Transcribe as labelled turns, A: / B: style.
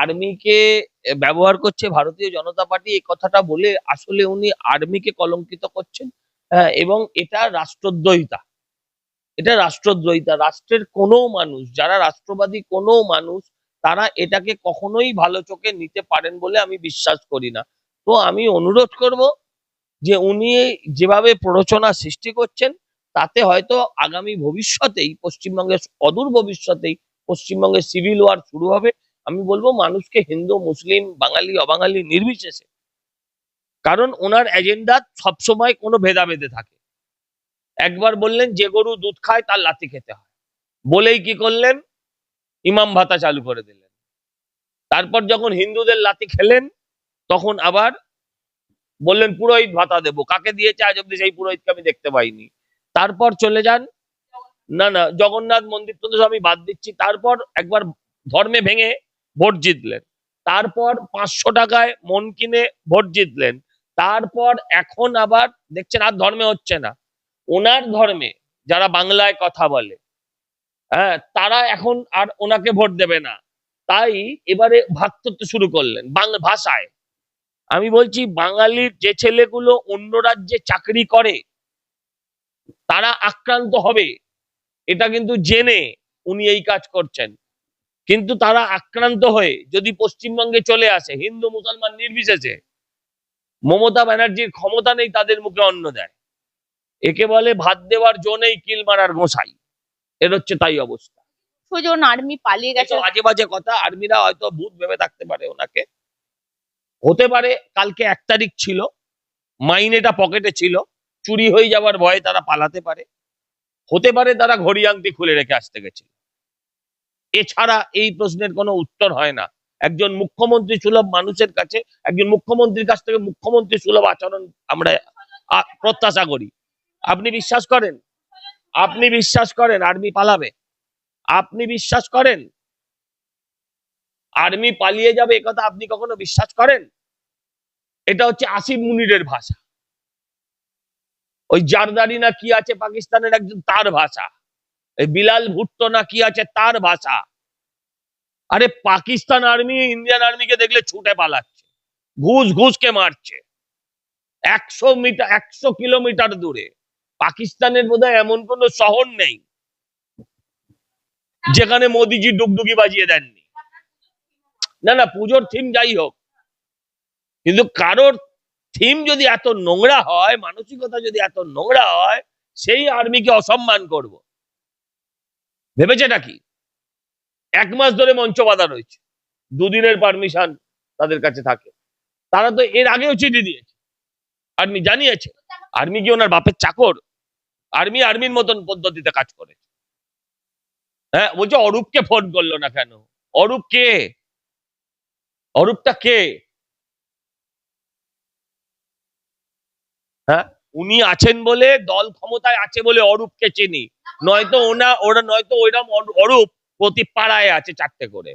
A: আর্মিকে ব্যবহার করছে ভারতীয় জনতা পার্টি এই কথাটা বলে আসলে উনি আর্মিকে কলঙ্কিত করছেন হ্যাঁ, এবং এটা রাষ্ট্রদ্রোহিতা। এটা রাষ্ট্রদ্রোহিতা। রাষ্ট্রের কোনো মানুষ যারা রাষ্ট্রবাদী কোনো মানুষ তারা এটাকে কখনোই ভালো চোখে নিতে পারেন বলে আমি বিশ্বাস করি না। তো আমি অনুরোধ করব যে উনি যেভাবে প্ররোচনা সৃষ্টি করছেন তাতে হয়তো আগামী ভবিষ্যতেই পশ্চিমবঙ্গের অদূর ভবিষ্যতেই পশ্চিমবঙ্গে সিভিল ওয়ার শুরু হবে। আমি বলব মানুষকে হিন্দু, মুসলিম, বাঙালি, অবাঙালি নির্বিশেষে। কারণ ওনার এজেন্ডা সবসময় কোনো ভেদাভেদে থাকে। একবার বললেন, যে গরু দুধ খায়, তার লাথি খেতে হয়। বলেই কি করলেন? ইমাম ভাতা চালু করে দিলেন। তারপর যখন হিন্দুদের লাথি খেলেন, তখন আবার বললেন, পুরোহিত ভাতা দেবো। কাকে দিয়েছে? আজ অব্দি সেই পুরোহিতকে আমি দেখতে পাইনি। তারপর চলে যান। না না, জগন্নাথ মন্দির তো আমি বাদ দিচ্ছি। তারপর একবার ধর্মে ভেঙে ভোট জিতলেন। তারপর পাঁচশো টাকায় মন কিনে ভোট জিতলেন। তারপর এখন আবার দেখছেন আর ধর্মে হচ্ছে না। ওনার ধর্মে যারা বাংলায় কথা বলে হ্যাঁ তারা এখন আর ওনাকে ভোট দেবে না। তাই এবারে ভাতৃত্ব শুরু করলেন বাংলা ভাষায়। আমি বলছি, বাঙালির যে ছেলেগুলো অন্য রাজ্যে চাকরি করে, তারা আক্রান্ত হবে, এটা কিন্তু জেনে উনি এই কাজ করছেন। কিন্তু তারা আক্রান্ত হয়ে যদি পশ্চিমবঙ্গে চলে আসে হিন্দু মুসলমান নির্বিশেষে মমতা ব্যানার্জির ক্ষমতা নেই তাদের মুখে অন্ন দেয়। একে বলে ভাত দেওয়ার জন্যই কিল মারার গোসাই এর হচ্ছে তাই অবস্থা।
B: আর্মি পালিয়ে গেছে।
A: আজে বাজে কথা আর্মিরা হয়তো ভূত ভেবে থাকতে পারে ওনাকে। হতে পারে কালকে এক তারিখ ছিল মাইনেটা পকেটে ছিল চুরি হয়ে যাওয়ার ভয়ে তারা পালাতে পারে। হতে পারে তারা ঘড়ি আংটি খুলে রেখে আসতে গেছিল। এছাড়া এই প্রশ্নের কোনো উত্তর হয় না। একজন মুখ্যমন্ত্রী সুলভ মানুষের কাছে, একজন মুখ্যমন্ত্রীর কাছ থেকে মুখ্যমন্ত্রী সুলভ আচরণ আমরা প্রত্যাশা করি। আপনি বিশ্বাস করেন? আপনি বিশ্বাস করেন আর্মি পালাবে? আপনি বিশ্বাস করেন? আর্মি পালিয়ে যাবে একথা আপনি কখনো বিশ্বাস করেন? এটা হচ্ছে আসিফ মুনিরের ভাষা। ওই জারদারি না কি আছে পাকিস্তানের একজন তার ভাষা। এই বিলাল ভুট্টো না কি আছে তার ভাষা। আরে পাকিস্তান আর্মি ইন্ডিয়ান আর্মিকে দেখলে ছুটে পালাচ্ছে, ঘুষ ঘুষকে মারছে। একশো মিটার, একশো কিলোমিটার দূরে। পাকিস্তানের বোধহয় এমন কোনো শহর নেই যেখানে মোদিজি ডুগডুগি বাজিয়ে দেননি। না না, পুজোর থিম যাই হোক। কিন্তু কারোর থিম যদি এত নোংরা হয়, মানসিকতা যদি এত নোংরা হয়, সেই আর্মিকে অসম্মান করব। ভেবেছেটা কি? এক মাস ধরে মঞ্চ বাঁধা রয়েছে। দুদিনের পারমিশন তাদের কাছে থাকে। তারা তো এর আগেও চিঠি দিয়েছে। আর্মি জানিয়েছে। আর্মি কি ওনার বাপের চাকর? আর্মি আর্মির মতন পদ্ধতিতে কাজ করে। হ্যাঁ বলছে অরূপকে ফোন করল না কেন? অরূপ কে? অরূপটা কে? হ্যাঁ উনি আছেন বলে, দল ক্ষমতায় আছে বলে অরূপকে চিনি। নয়তো ওনা, ওরা, নয়তো ওইরকম অরূপ। প্রতি পাড়ায় আছে চারটে করে।